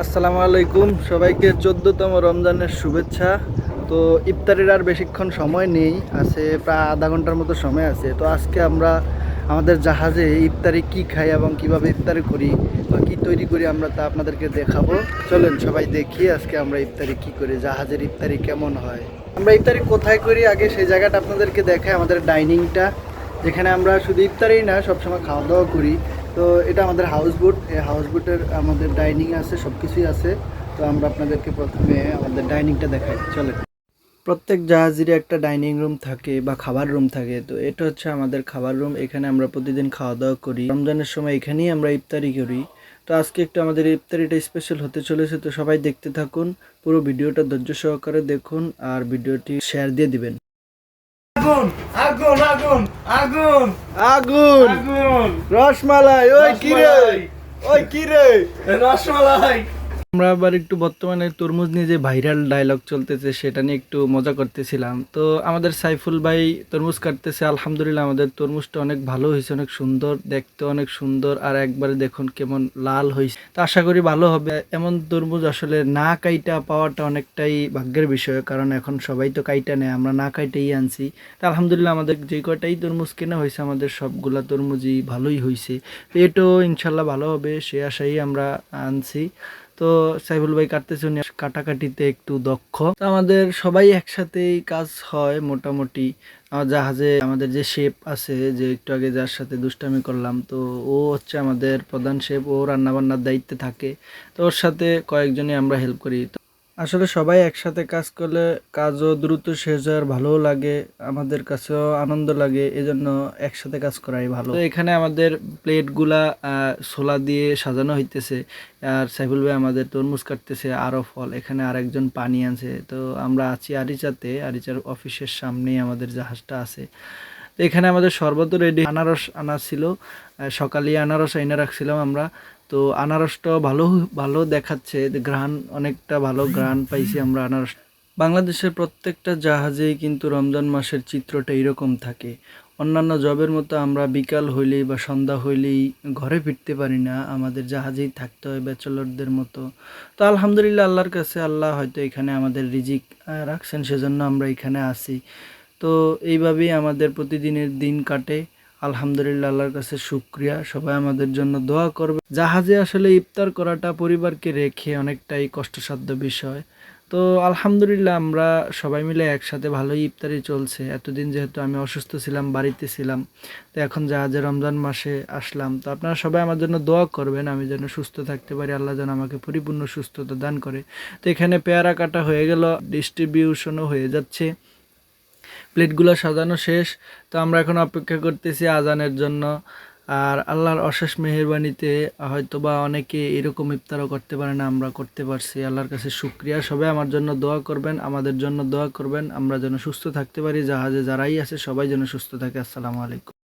আসসালামু আলাইকুম। সবাইকে চোদ্দতম রমজানের শুভেচ্ছা। তো ইফতারির আর বেশিক্ষণ সময় নেই, আছে প্রায় আধা ঘণ্টার মতো সময় আছে। তো আজকে আমরা আমাদের জাহাজে ইফতারি কি খাই এবং কীভাবে ইফতারি করি বা কী তৈরি করি আমরা তা আপনাদেরকে দেখাবো। চলেন সবাই দেখি আজকে আমরা ইফতারি কি করি, জাহাজের ইফতারি কেমন হয়। আমরা ইফতারি কোথায় করি আগে সেই জায়গাটা আপনাদেরকে দেখাই, আমাদের ডাইনিংটা। যেখানে আমরা শুধু ইফতারি না, সবসময় খাওয়া দাওয়া করি। তো এটা আমাদের হাউস বোট এই হাউস বোটের আমাদের ডাইনিং আছে সব কিছুই আছে। তো আমরা আপনাদেরকে প্রথমে আমাদের ডাইনিংটা দেখাই চলে প্রত্যেক জাহাজেরই একটা ডাইনিং রুম থাকে বা খাবার রুম থাকে, তো এটা হচ্ছে আমাদের খাবার রুম এখানে আমরা প্রতিদিন খাওয়া দাওয়া করি। রমজানের সময় এখানেই আমরা ইফতারি করি। তো আজকে একটু আমাদের ইফতারিটা স্পেশাল হতে চলেছে, তো সবাই দেখতে থাকুন, পুরো ভিডিওটা ধৈর্য সহকারে দেখুন আর ভিডিওটি শেয়ার দিয়ে দিবেন। আগুন আগুন আগুন আগুন। আগুন। রসমালাই ওই কি রে? ওই কি রে? রসমালাই। আমরা আবার একটু বর্তমানে তরমুজ নিয়ে যে ভাইরাল ডায়লগ চলতেছে, সেটা নিয়ে একটু মজা করতেছিলাম। তো আমাদের সাইফুল ভাই তরমুজ কাটতেছে, আলহামদুলিল্লাহ আমাদের তরমুজটা অনেক ভালো হয়েছে, অনেক সুন্দর, দেখতে অনেক সুন্দর, আর একবারে দেখুন কেমন লাল হয়েছে। তো আশা করি ভালো হবে। এমন তরমুজ আসলে না কাইটা পাওয়াটা অনেকটাই ভাগ্যের বিষয়, কারণ এখন সবাই তো কাইটা নেয়, আমরা না কাইটাই আনছি। তো আলহামদুলিল্লাহ আমাদের যে কয়টাই তরমুজ কেনা হয়েছে, আমাদের সবগুলা তরমুজই ভালোই হয়েছে। তো এটাও ইনশাল্লাহ ভালো হবে, সে আশাই আমরা আনছি। তো সাইফুল ভাই কাটতেছে, উনি কাটাকাটিতে একটু দক্ষ। তো আমাদের সবাই একসাথেই কাজ হয় মোটামুটি। আমার জাহাজে আমাদের যে শেপ আছে, যে একটু আগে যার সাথে দুষ্টামি করলাম, তো ও হচ্ছে আমাদের প্রধান শেপ ও রান্নাবান্নার দায়িত্বে থাকে। তো ওর সাথে কয়েকজনই আমরা হেল্প করি। আসলে সবাই একসাথে কাজ করলে কাজও দ্রুত শেষ হয় ভালোও লাগে, আমাদের কাছেও আনন্দ লাগে, এজন্য একসাথে কাজ করাই ভালো। তো এখানে আমাদের প্লেটগুলা সোলা দিয়ে সাজানো হইতেছে, আর সাইফুল ভাই আমাদের তরমুজ কাটতেছে, আরও ফল, এখানে আরেকজন পানি আনছে। তো আমরা আছি আরিচাতে, আরিচার অফিসের সামনেই আমাদের জাহাজটা আছে। তো এখানে আমাদের শরবত রেডি আনারস আনা ছিল সকালে আনারস আইনা রাখছিলাম আমরা। তো আনারসটাও ভালো ভালো দেখাচ্ছে গ্রান অনেকটা ভালো গ্রান পাইছি আমরা আনারস। বাংলাদেশের প্রত্যেকটা জাহাজেই কিন্তু রমজান মাসের চিত্রটা এরকম থাকে। অন্যান্য জবের মতো আমরা বিকাল হইলেই বা সন্ধ্যা হইলেই ঘরে ফিরতে পারি না, আমাদের জাহাজেই থাকতে হয় ব্যাচেলরদের মতো। তো আলহামদুলিল্লাহ আল্লাহর কাছে আল্লাহ হয়তো এখানে আমাদের রিজিক রাখছেন, সেজন্য আমরা এখানে আসি। তো এইভাবেই আমাদের প্রতিদিনের দিন কাটে। আলহামদুলিল্লাহ, আল্লাহর কাছে শুক্রিয়া। সবাই আমাদের জন্য দোয়া করবে। জাহাজে আসলে ইফতার করাটা পরিবারকে রেখে অনেকটাই কষ্টসাধ্য বিষয়। তো আলহামদুলিল্লাহ, আমরা সবাই মিলে একসাথে ভালোই ইফতারি চলছে। এতদিন যেহেতু আমি অসুস্থ ছিলাম, বাড়িতে ছিলাম, তো এখন জাহাজে রমজান মাসে আসলাম। তো আপনারা সবাই আমার জন্য দোয়া করবেন, আমি যেন সুস্থ থাকতে পারি, আল্লাহ যেন আমাকে পরিপূর্ণ সুস্থতা দান করে। তো এখানে পেয়ারা কাটা হয়ে গেল ডিস্ট্রিবিউশনও হয়ে যাচ্ছে। প্লেটগুলো সাজানো শেষ। তো আমরা এখন অপেক্ষা করতেছি আজানের জন্য। আর আল্লাহর অশেষ মেহরবানিতে হয়তো বা অনেকে এরকম ইফতারও করতে পারে না, আমরা করতে পারছি। আল্লাহর কাছে শুক্রিয়া। সবাই আমার জন্য দোয়া করবেন, আমাদের জন্য দোয়া করবেন। আমরা যেন সুস্থ থাকতে পারি। জাহাজে যারাই আছে সবাই যেন সুস্থ থাকে। আসসালামু আলাইকুম।